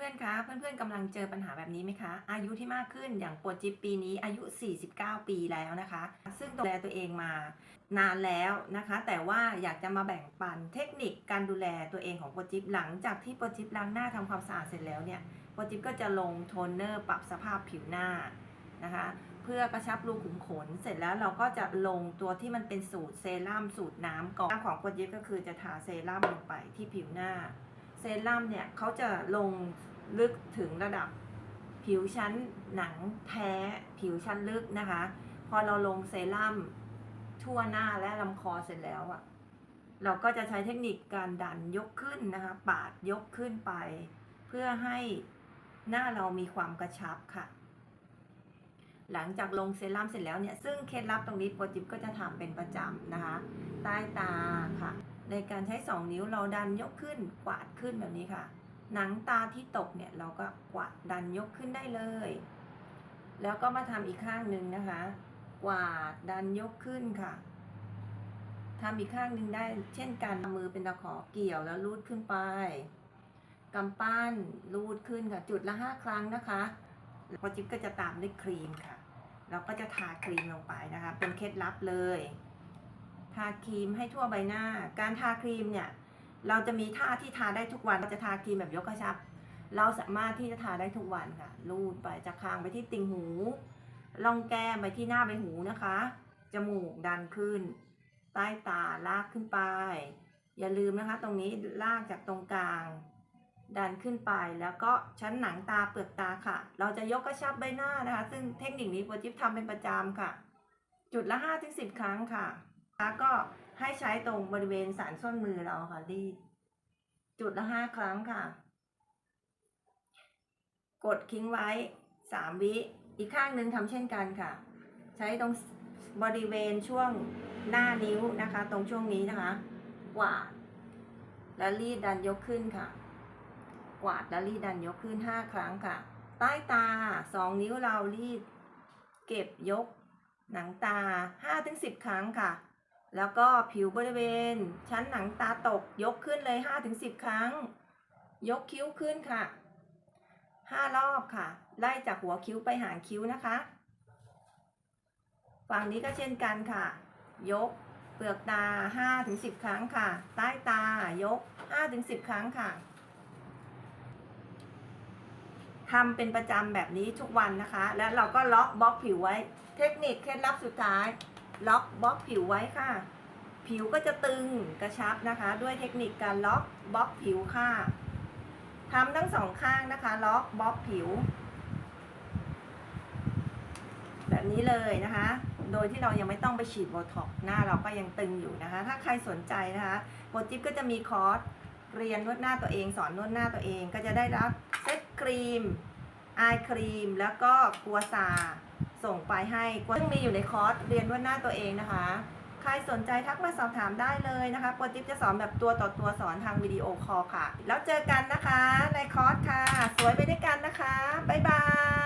พื่อนๆ คะ เพื่อนๆกำลังเจอปัญหาแบบนี้ไหมคะ อายุที่มากขึ้นอย่างโปรจิปปีนี้อายุ 49 ปีแล้วนะคะ ซึ่งดูแลตัวเองมานานแล้วนะคะ แต่ว่าอยากจะมาแบ่งปันเทคนิคการดูแลตัวเองของโปรจิปหลังจากที่โปรจิปล้างหน้าทำความสะอาดเสร็จแล้วเนี่ยโปรจิปก็จะลงโทนเนอร์ปรับสภาพผิวหน้านะคะ เพื่อกระชับรูขุมขนเสร็จแล้วเราก็จะลงตัวที่มันเป็นสูตรเซรั่มสูตรน้ำก่อนของโปรจิปก็คือจะทาเซรั่มลงไปที่ผิวหน้า รั่มเนี่ยเขาจะลงลึกถึงระดับผิวชั้นหนังแท้ผิวชั้นลึกนะคะ พอเราลงเซรั่มทั่วหน้าและลำคอเสร็จแล้วอะเราก็จะใช้เทคนิคการดันยกขึ้นนะคะ ปาดยกขึ้นไป เพื่อให้หน้าเรามีความกระชับค่ะ หลังจากลงเซรั่มเสร็จแล้วเนี่ย ซึ่งเคล็ดลับตรงนี้โปรจิปก็จะทำเป็นประจำนะคะ ใต้ตาค่ะ ในการใช้ 2 นิ้วเราดันยกขึ้นกวาดขึ้นแบบนี้ค่ะ หนังตาที่ตกเนี่ยเราก็กวาดดันยกขึ้นได้เลย แล้วก็มาทำอีกข้างหนึ่งนะคะ กวาดดันยกขึ้นค่ะทำอีกข้างหนึ่งได้ เช่นกันมือเป็นตะขอเกี่ยวแล้วลูดขึ้นไปกำปั้นลูดขึ้นค่ะ จุดละห้าครั้งนะคะพอจิ๊บก็จะตามด้วยครีมค่ะ เราก็จะทาครีมลงไปนะคะ เป็นเคล็ดลับเลย ทาครีมให้ทั่วใบหน้า การทาครีมเนี่ย เราจะมีท่าที่ทาได้ทุกวันเราจะทาครีมแบบยกกระชับ เราสามารถที่จะทาได้ทุกวันค่ะ ลูดไปจากคางไปที่ติ่งหูล่องแก้มไปที่หน้าใบหูนะคะ จมูกดันขึ้น ใต้ตาลากขึ้นไป อย่าลืมนะคะ ตรงนี้ลากจากตรงกลาง ดันขึ้นไปแล้วก็ชั้นหนังตาเปลือกตาค่ะ เราจะยกกระชับใบหน้านะคะ ซึ่งเทคนิคนี้โปรจิ๊บทำเป็นประจำค่ะ จุดละ5-10 ครั้งค่ะ แล้วก็ให้ใช้ตรงบริเวณสันส้นมือเราค่ะรีดจุดละห้าครั้งค่ะ กดทิ้งไว้สามวิ อีกข้างหนึ่งทำเช่นกันค่ะ ใช้ตรงบริเวณช่วงหน้านิ้วนะคะ ตรงช่วงนี้นะคะ กวาด แล้วรีดดันยกขึ้นค่ะ กวาดแล้วรีดดันยกขึ้นห้าครั้งค่ะ ใต้ตาสองนิ้วเรารีด เก็บยก หนังตาห้าถึงสิบครั้งค่ะ แล้วก็ผิวบริเวณ ชั้นหนังตาตกยกขึ้นเลยห้าถึงสิบครั้ง ยกคิ้วขึ้นค่ะห้ารอบค่ะ ไล่จากหัวคิ้วไปหางคิ้วนะคะ ฝั่งนี้ก็เช่นกันค่ะ ยกเปลือกตาห้าถึงสิบครั้งค่ะ ใต้ตายกห้าถึงสิบครั้งค่ะทำเป็นประจำแบบนี้ทุกวันนะคะ แล้วเราก็ล็อกบล็อกผิวไว้ เทคนิคเคล็ดลับสุดท้าย ล็อกบล็อกผิวไว้ค่ะ ผิวก็จะตึงกระชับนะคะ ด้วยเทคนิคการล็อกบล็อกผิวค่ะทำทั้งสองข้างนะคะ ล็อกบล็อกผิว แบบนี้เลยนะคะ โดยที่เรายังไม่ต้องไปฉีดโบท็อกหน้าเราก็ยังตึงอยู่นะคะ ถ้าใครสนใจนะคะโปรจิ๊บก็จะมีคอร์สเรียนนวดหน้าตัวเองสอนนวดหน้าตัวเองก็จะได้รับเซ็ตครีมอายครีม แล้วก็กัวซา ส่งไปให้ซึ่งมีอยู่ในคอร์สเรียนนวดหน้าตัวเองนะคะ ใครสนใจทักมาสอบถามได้เลยนะคะโปรจิ๊บจะสอนแบบตัวต่อตัวสอนทางวิดีโอคอลค่ะ แล้วเจอกันนะคะในคอร์สค่ะ สวยไปด้วยกันนะคะ บ๊ายบาย